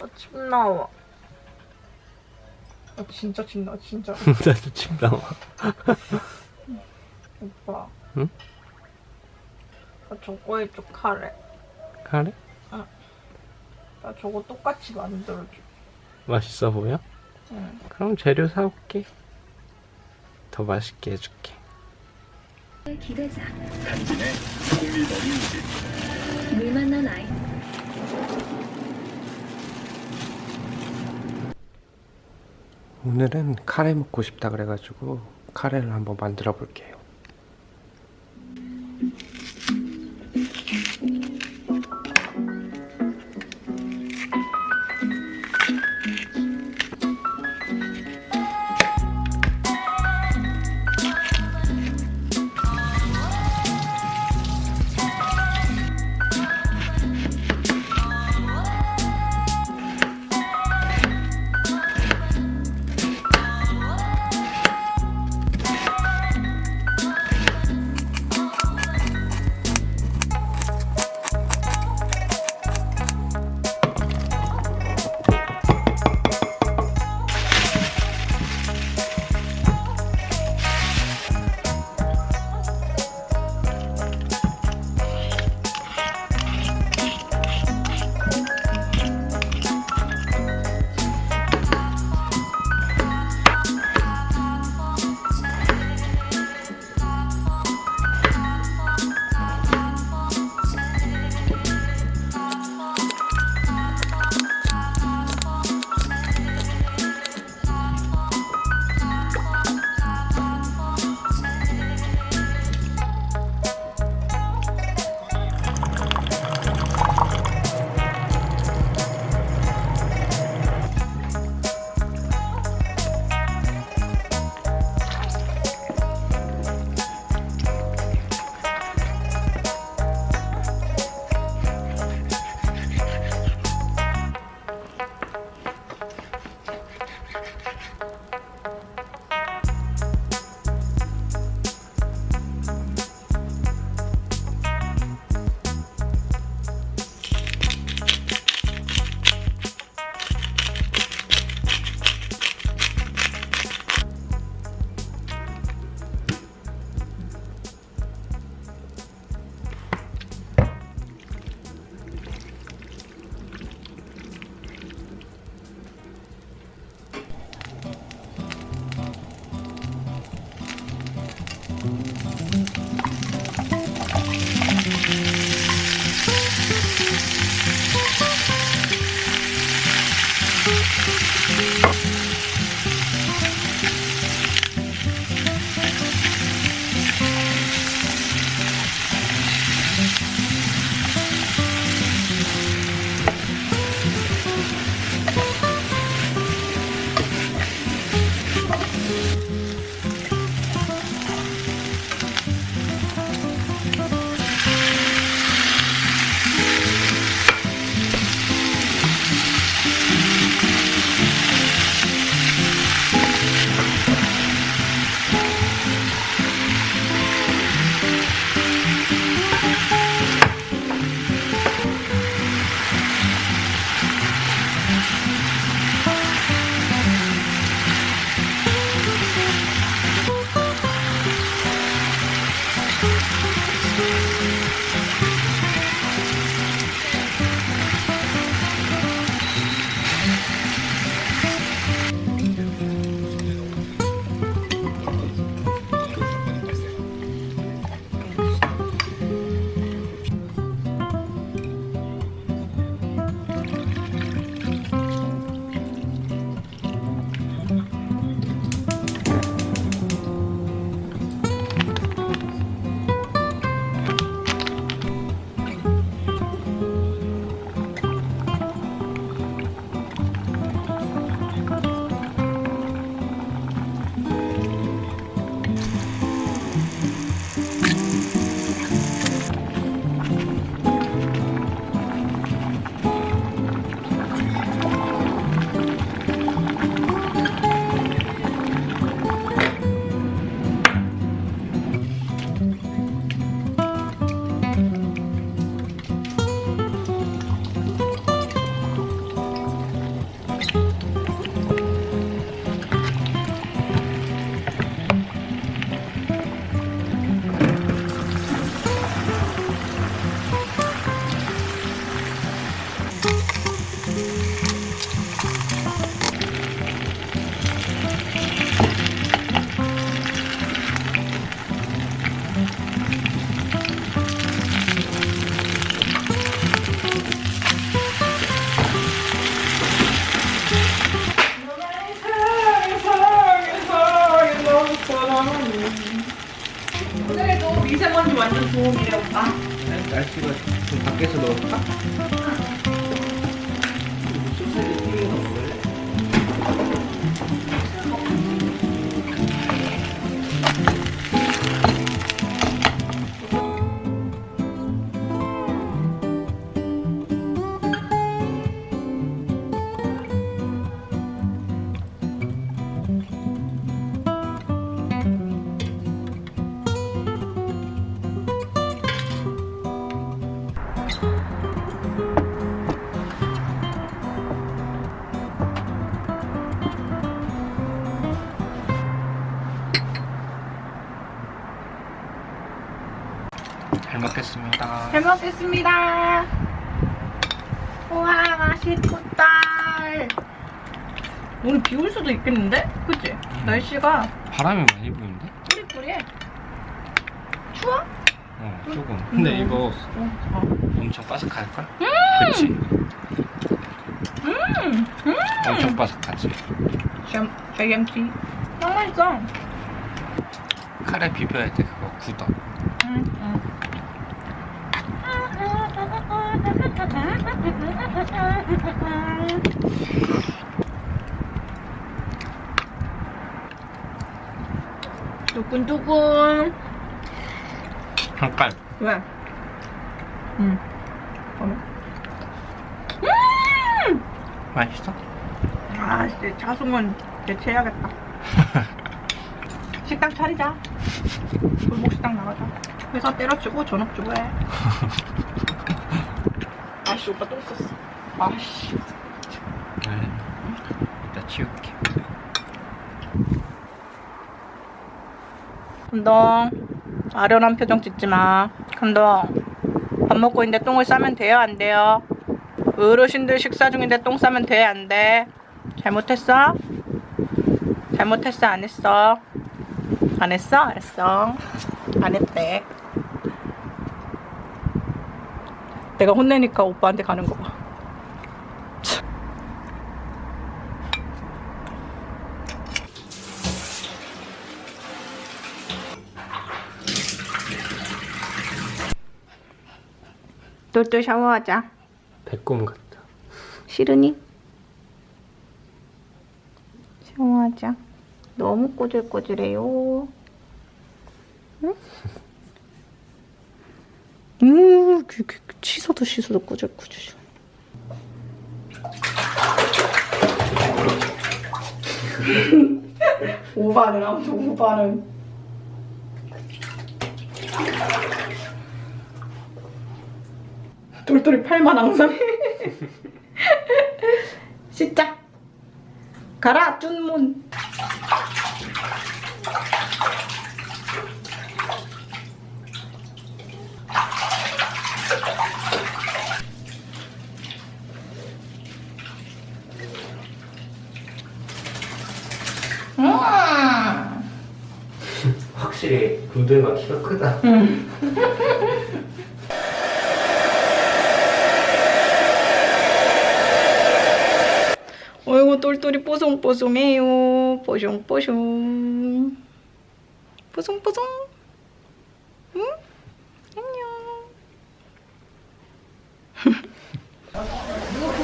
아, 침 나와. 아, 진짜 침 나와, 진짜. 나도 침 나와. 오빠. 응? 나 저거 해줘, 카레. 카레? 나 저거 똑같이 만들어줘. 맛있어 보여? 응. 그럼 재료 사올게. 더 맛있게 해줄게. 기대자. 물 만난 아이. 오늘은 카레 먹고 싶다 그래가지고 카레를 한번 만들어 볼게요. 아, 많은 도움이 되었다. 네, 날씨가 좀 밖에서 넣을까? 잘 먹겠습니다. 우와 맛있겠다. 오늘 비 올 수도 있겠는데? 그치? 날씨가 바람이 많이 부는데? 뿌리뿌리해. 추워? 어, 조금. 근데 이거 어, 어. 엄청 바삭할걸? 그치? 음, 음. 엄청 바삭하지? JM, JMT. 너무 맛있어. 카레 비벼야 돼, 그거 굳어. 음, 음. 두근두근. 잠깐. 왜? 응. 어머. 음! 맛있어? 아, 이제 자숙은 대체해야겠다. 식당 차리자. 골목 식당 나가자. 회사 때려치고 전업 주고 해. 아씨, 오빠 똥 썼어. 아씨. 네. 이따 치울게. 감동. 아련한 표정 짓지 마. 감동. 밥 먹고 있는데 똥을 싸면 돼요? 안 돼요? 어르신들 식사 중인데 똥 싸면 돼? 안 돼? 잘못했어? 잘못했어? 안 했어? 안 했어? 알았어. 안 했대. 내가 혼내니까 오빠한테 가는 거 봐. 똘똘 샤워하자. 배꼽 같다. 싫으니? 샤워하자. 너무 꼬질꼬질해요. 응? 음, 그, 씻어도 씻어도 꼬질꼬질. 오바는 아무튼 오바는. 똘똘이 팔만 항상. 씻자. 가라, 쭌문. 음. 확실히 군대가 키가 크다. 어 똘똘이 뽀송뽀송해요 뽀송뽀송 뽀송뽀송 응? 안녕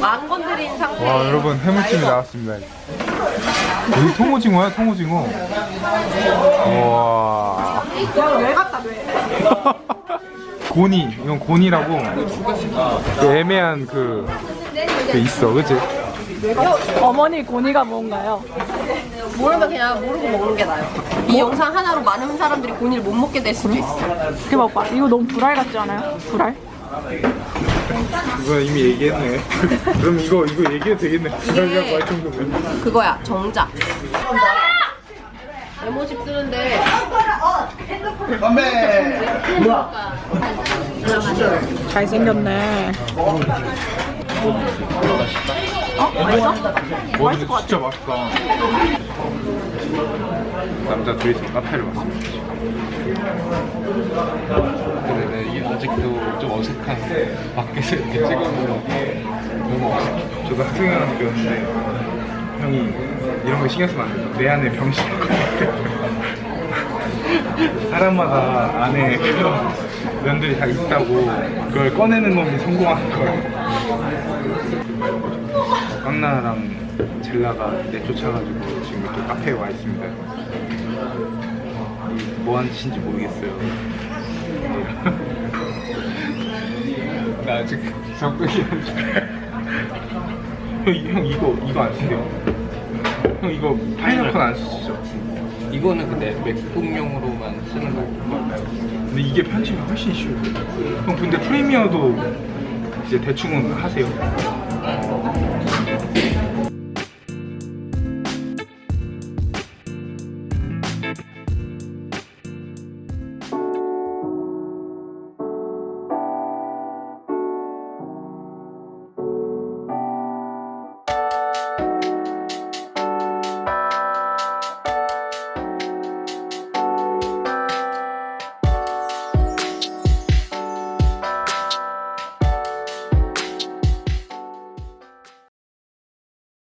만 건드린 상태 와 여러분 해물찜이 나왔습니다. 여기 통오징어야 통오징어. 와 왜 갖다 돼? 고니 이건 고니라고 그 애매한 그, 그 있어 그치? 어머니 고니가 뭔가요? 모르면 그냥 모르고 먹는 게 나아요. 이 영상 하나로 많은 사람들이 본인을 못 먹게 될 수도 있어. 이렇게 봐봐 이거 너무 불알 같지 않아요? 불알? 이거 이미 얘기했네. 그럼 이거 이거 얘기해도 되겠네. 할 정도면. 그거야, 정작. 메모집 쓰는데 잘생겼네 어? 맛있어? 와 근데 진짜 맛있다. 남자 둘이서 카페를 왔습니다. 근데 내 이게 아직도 좀 어색한 밖에서 이렇게 찍어보면 너무 어색해. 저도 학생이랑 배웠는데 형이 이런 거 신경 쓰면 안 된다. 내 안에 것 같아. 사람마다 안에 그런 면들이 다 있다고 그걸 꺼내는 놈이 성공한 거예요. 깡나랑 젤라가 내쫓아가지고 지금 이렇게 카페에 와 있습니다. 뭐 하는 짓인지 모르겠어요. 나 아직 적응이 안 돼. 형, 이- 형 이거 이거 안 쓴대요. 형 이거 파인애플 안 쓰시죠? 이거는 근데 맥북용으로만 쓰는 거고 근데 이게 편집이 훨씬 쉬워요. 형 근데 프리미어도 이제 대충은 하세요.